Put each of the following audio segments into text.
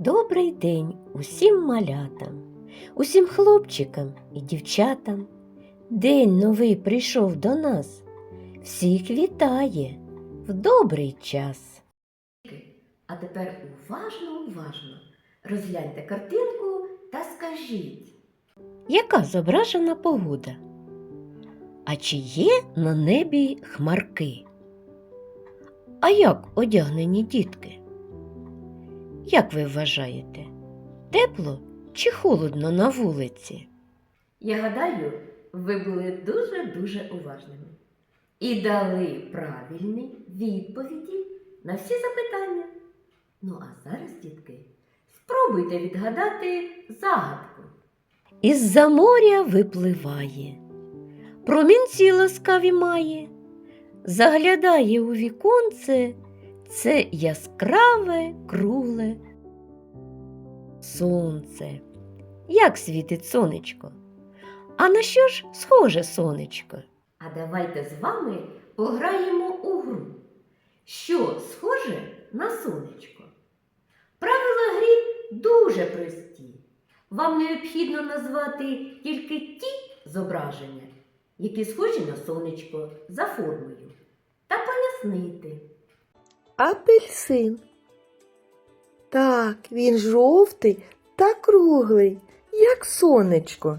Добрий день усім малятам, усім хлопчикам і дівчатам. День новий прийшов до нас, всіх вітає в добрий час. А тепер уважно, уважно розгляньте картинку та скажіть, яка зображена погода? А чи є на небі хмарки? А як одягнені дітки? Як ви вважаєте, тепло чи холодно на вулиці? Я гадаю, ви були дуже-дуже уважними і дали правильні відповіді на всі запитання. Ну а зараз, дітки, спробуйте відгадати загадку. Із-за моря випливає, промінці ласкаві має, заглядає у віконце це яскраве кругле сонце. Як світить сонечко? А на що ж схоже сонечко? А давайте з вами пограємо у гру. Що схоже на сонечко? Правила гри дуже прості. Вам необхідно назвати тільки ті зображення, які схожі на сонечко за формою, та пояснити. Апельсин. Так, він жовтий та круглий, як сонечко.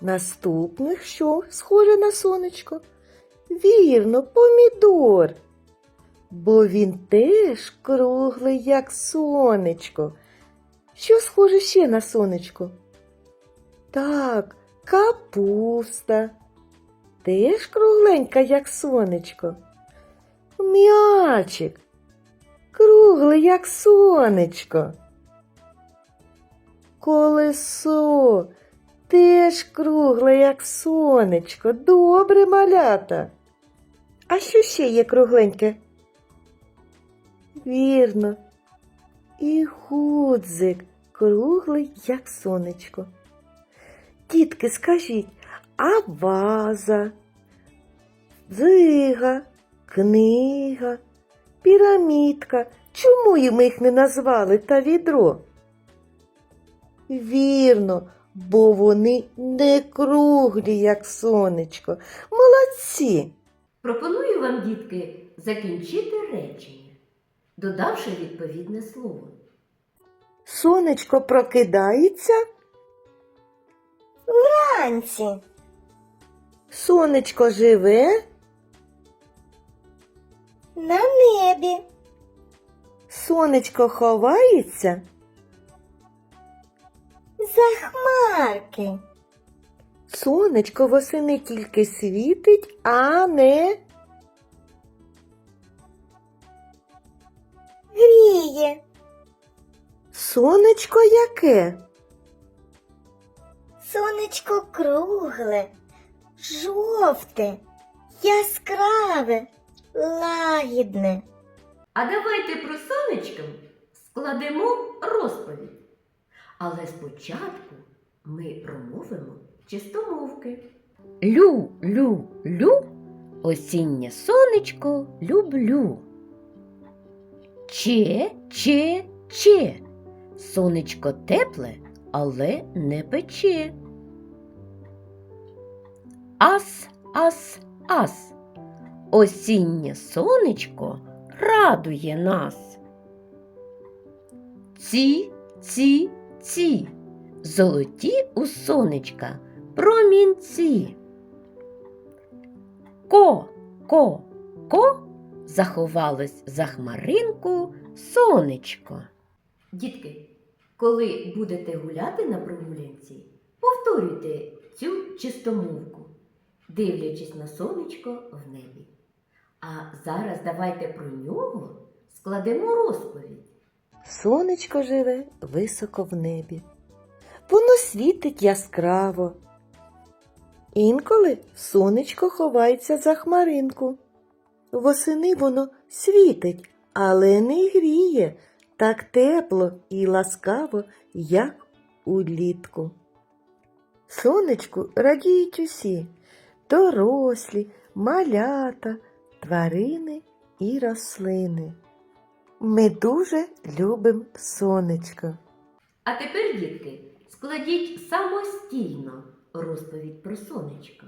Наступних що схоже на сонечко? Вірно, помідор. Бо він теж круглий, як сонечко. Що схоже ще на сонечко? Так, капуста. Теж кругленька, як сонечко. М'ячик. Круглий, як сонечко. Колесо теж кругле, як сонечко. Добре малята. А що ще є кругленьке? Вірно. І гудзик круглий, як сонечко. Дітки, скажіть, а ваза, дзига, книга, пірамідка. Чому ми їх не назвали та відро? Вірно, бо вони не круглі, як сонечко. Молодці. Пропоную вам, дітки, закінчити речення, додавши відповідне слово. Сонечко прокидається, Вранці сонечко живе, на небі. Сонечко ховається, за хмарки. Сонечко восени тільки світить, а не гріє. Сонечко яке? сонечко кругле, жовте, яскраве, лагідне. А давайте про сонечко складемо розповідь. Але спочатку ми промовимо чистомовки. Лю, лю, лю, осіннє сонечко люблю. Че, че, че, сонечко тепле, але не пече. Ас, ас, ас, осіннє сонечко радує нас. Ці, ці, ці, золоті у сонечка промінці. Ко, ко, ко заховалось за хмаринку сонечко. Дітки, коли будете гуляти на прогулянці, повторюйте цю чистомовку, дивлячись на сонечко в небі. А зараз давайте про нього складемо розповідь. Сонечко живе високо в небі. Воно світить яскраво. Інколи сонечко ховається за хмаринку. Восени воно світить, але не гріє так тепло і ласкаво, як улітку. Сонечку радіють усі дорослі, малята, тварини і рослини. Ми дуже любимо сонечко. А тепер, дітки, складіть самостійно розповідь про сонечко.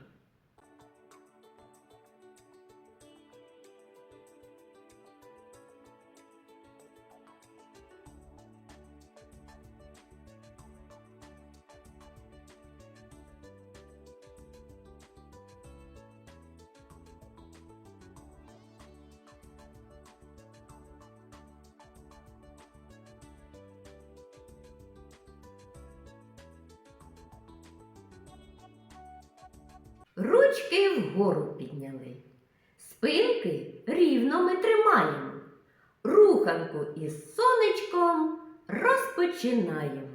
Ручки вгору підняли. Спинки рівно ми тримаємо. Руханку із сонечком розпочинаємо.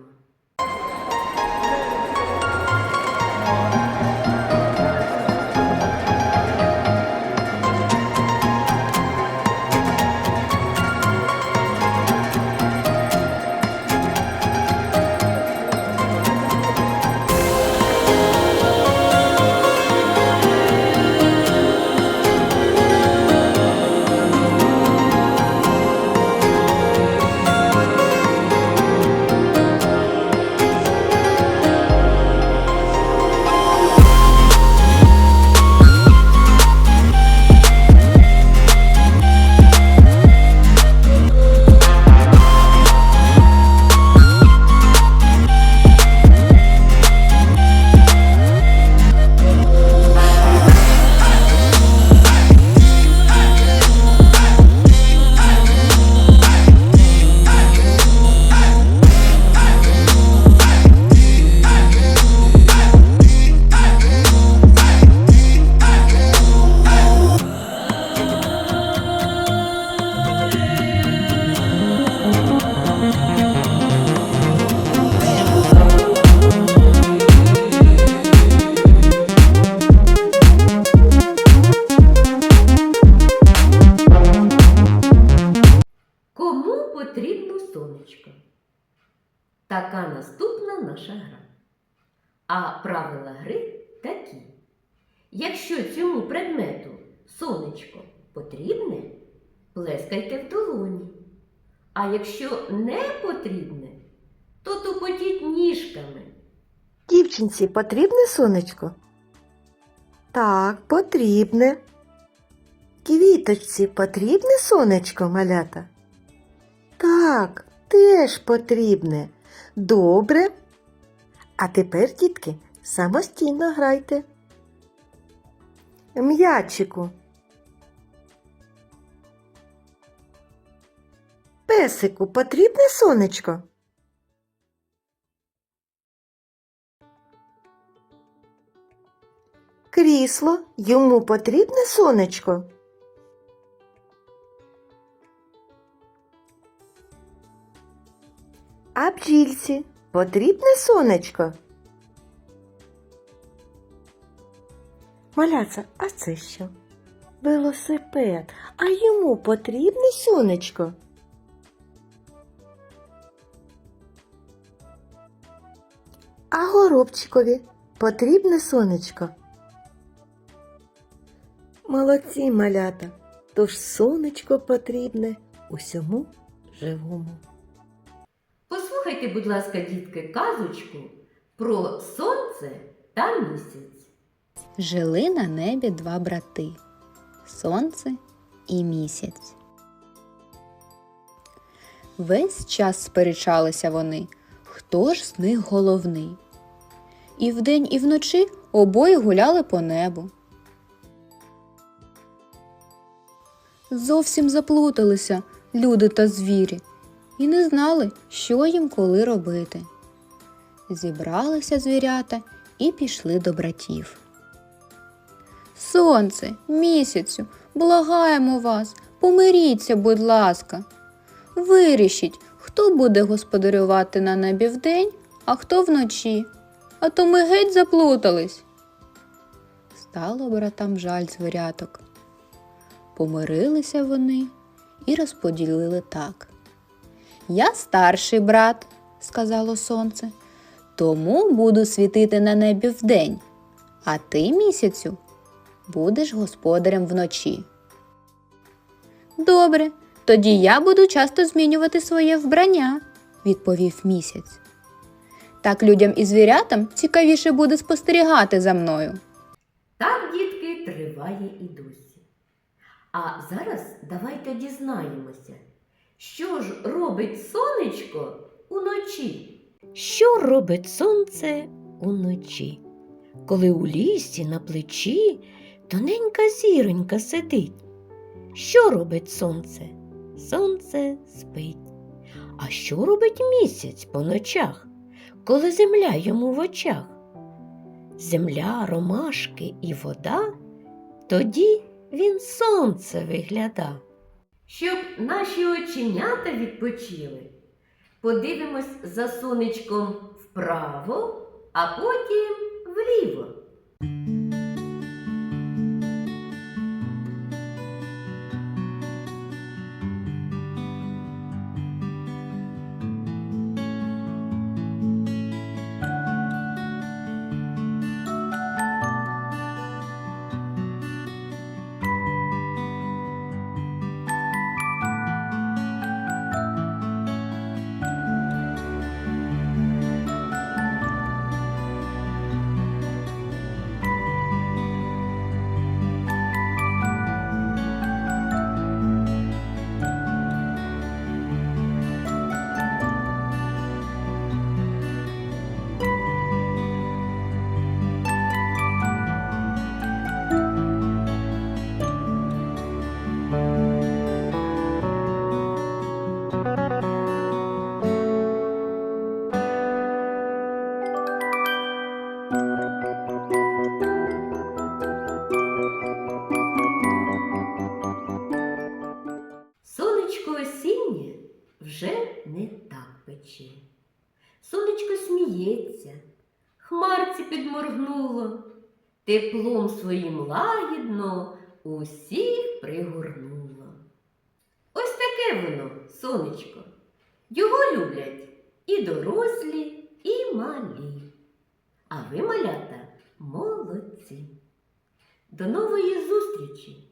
Якщо цьому предмету сонечко потрібне, плескайте в долоні. А якщо не потрібне, то тупотіть ніжками. Дівчинці потрібне сонечко? Так, потрібне. Квіточці потрібне сонечко, малята? Так, теж потрібне. Добре. А тепер, дітки, самостійно грайте. М'ячику. Песику потрібне сонечко? Крісло, йому потрібне сонечко. А бджільці потрібне сонечко. Маляца, а це що? Велосипед, а йому потрібне сонечко. А горобчикові потрібне сонечко. Молодці малята, тож сонечко потрібне усьому живому. Послухайте, будь ласка, дітки, казочку про сонце та місяць. Жили на небі два брати Сонце і місяць. Весь час сперечалися вони, хто ж з них головний. І вдень, і вночі обоє гуляли по небу. Зовсім заплуталися люди та звірі і не знали, що їм коли робити. Зібралися звірята і пішли до братів. Сонце, місяцю, благаємо вас, помиріться, будь ласка. Вирішіть, хто буде господарювати на небі вдень, а хто вночі. А то ми геть заплутались. Стало братам жаль звіряток. Помирилися вони і розподілили так. Я старший брат, сказало сонце, тому буду світити на небі вдень, а ти місяцю будеш господарем вночі. Добре, Тоді я буду часто змінювати своє вбрання, відповів місяць. Так людям і звірятам цікавіше буде спостерігати за мною. Так, дітки, триває і досі. А зараз давайте дізнаємося, що ж робить сонечко уночі. Що робить сонце уночі? Коли у лісі на плечі тоненька зіронька сидить. Що робить сонце? Сонце спить. А що робить місяць по ночах, коли земля йому в очах? земля, ромашки і вода, тоді він сонце вигляда. Щоб наші оченята відпочили, подивимось за сонечком вправо, а потім вліво. Сонечко сміється, хмарці підморгнуло, теплом своїм лагідно усіх пригорнуло. Ось таке воно, сонечко. Його люблять і дорослі, і малі. А ви, малята, молодці. До нової зустрічі!